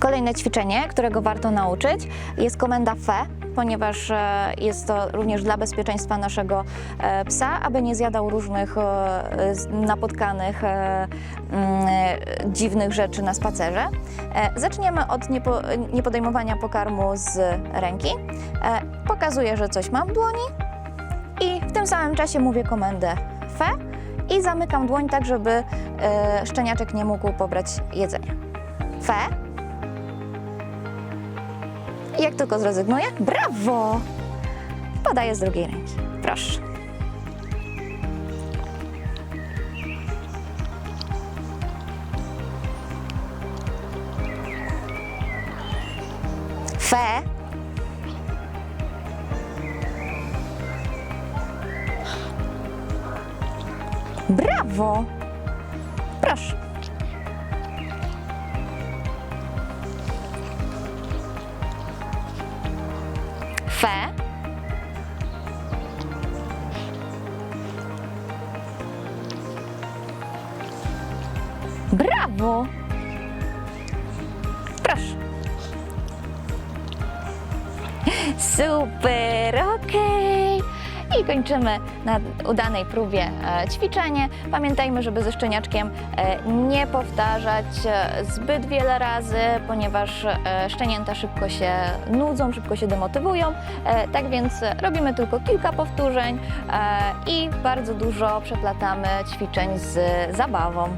Kolejne ćwiczenie, którego warto nauczyć, jest komenda FE, ponieważ e, jest to również dla bezpieczeństwa naszego e, psa, aby nie zjadał różnych e, napotkanych mm, dziwnych rzeczy na spacerze. Zaczniemy od niepo, niepodejmowania pokarmu z ręki. Pokazuję, że coś mam w dłoni i w tym samym czasie mówię komendę FE i zamykam dłoń tak, żeby szczeniaczek nie mógł pobrać jedzenia. Fe. I jak tylko zrezygnuję, brawo! Podaję z drugiej ręki. Proszę. Fe. Brawo! Proszę. Fe. Brawo! Proszę. Super, okej. I kończymy na udanej próbie e, ćwiczenie. Pamiętajmy, żeby ze szczeniaczkiem e, nie powtarzać e, zbyt wiele razy, ponieważ szczenięta szybko się nudzą, szybko się demotywują. Tak więc robimy tylko kilka powtórzeń i bardzo dużo przeplatamy ćwiczeń z zabawą.